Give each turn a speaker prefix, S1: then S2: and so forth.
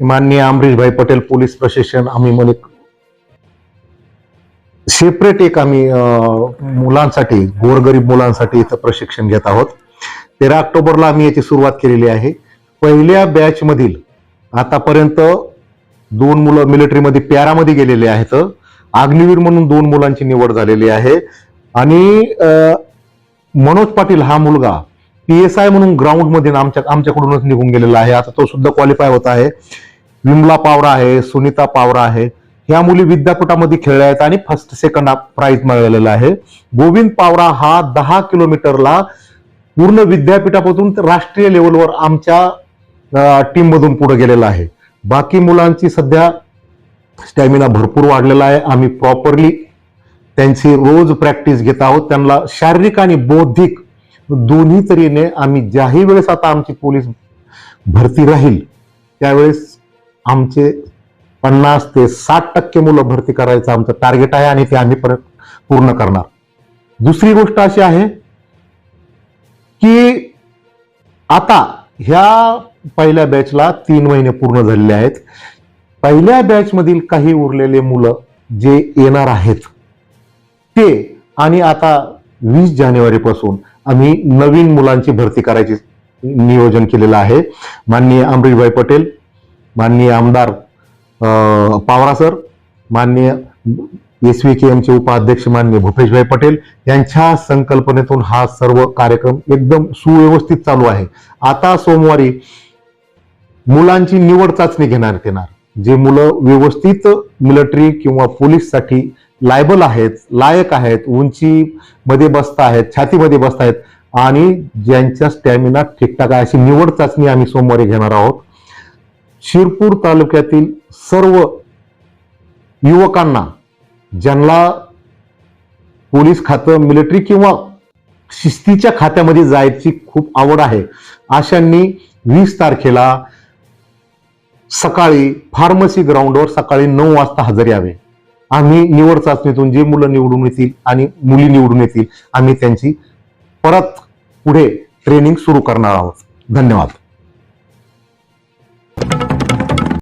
S1: माननीय अमरीशभाई पटेल पोलीस प्रशासन आम्ही म्हणे सेपरेट एक आम्ही अं, मुलांसाठी गोरगरीब मुलांसाठी इथं प्रशिक्षण घेत आहोत. तेरा ऑक्टोबरला आम्ही याची सुरुवात केलेली आहे. पहिल्या बॅच मधील आतापर्यंत दोन मुलं मिलिटरीमध्ये प्यारामध्ये गेलेले आहेत. अग्निवीर म्हणून दोन मुलांची निवड झालेली आहे. आणि अं, मनोज पाटील हा मुलगा पी एस आय म्हणून ग्राउंडमध्ये आमच्या आमच्याकडूनच निघून गेलेला आहे. आता तो सुद्धा क्वालिफाय होत आहे. विमला पावरा आहे सुनीता पावरा आहे. ह्या मुली विद्यापीठामध्ये खेळल्या आहेत आणि फर्स्ट सेकंड प्राइज मिळालेला आहे. गोविंद पावरा हा दहा किलोमीटरला पूर्ण विद्यापीठापासून राष्ट्रीय लेवलवर आमच्या टीम मधून पुढे गेलेला आहे. बाकी मुलांची सध्या स्टॅमिना भरपूर वाढलेला आहे. आम्ही प्रॉपरली त्यांची रोज प्रॅक्टिस घेत आहोत. त्यांना शारीरिक आणि बौद्धिक दोन्ही तऱ्हेने आम्ही ज्याही वेळेस आता आमची पोलीस भरती राहील त्यावेळेस आमचे पन्नास ते साठ टक्के मुलं भरती करायचं आमचं टार्गेट आहे आणि ते आम्ही परत पूर्ण करणार. दुसरी गोष्ट अशी आहे की आता ह्या पहिल्या बॅचला तीन महिने पूर्ण झालेले आहेत. पहिल्या बॅच मधील काही उरलेले मुलं जे येणार आहेत ते आणि आता वीस जानेवारीपासून आम्ही नवीन मुलांची भरती करायची नियोजन केलेलं आहे. माननीय अमरीशभाई पटेल माननीय आमदार पावरा सर माननीय एस व्ही के एमचे उपाध्यक्ष माननीय भूपेशभाई पटेल यांच्या संकल्पनेतून हा सर्व कार्यक्रम एकदम सुव्यवस्थित चालू आहे. आता सोमवारी मुलांची निवड चाचणी घेण्यात येणार जे मुलं व्यवस्थित मिलिटरी किंवा पोलीससाठी लायबल आहेत लायक आहेत उंची मध्ये बसता आहेत छातीमध्ये बसत आहेत आणि ज्यांच्या स्टॅमिना ठीकठाक आहे अशी निवड चाचणी आम्ही सोमवारी घेणार आहोत. शिरपूर तालुक्यातील सर्व युवकांना ज्यांना पोलीस खातं मिलिटरी किंवा शिस्तीच्या खात्यामध्ये जायची खूप आवड आहे. अशांनी वीस तारखेला सकाळी फार्मसी ग्राउंडवर सकाळी नऊ वाजता हजर यावे. आम्ही निवड चाचणीतून जे मुलं निवडून येतील आणि मुली निवडून येतील आम्ही त्यांची परत पुढे ट्रेनिंग सुरू करणार आहोत. धन्यवाद.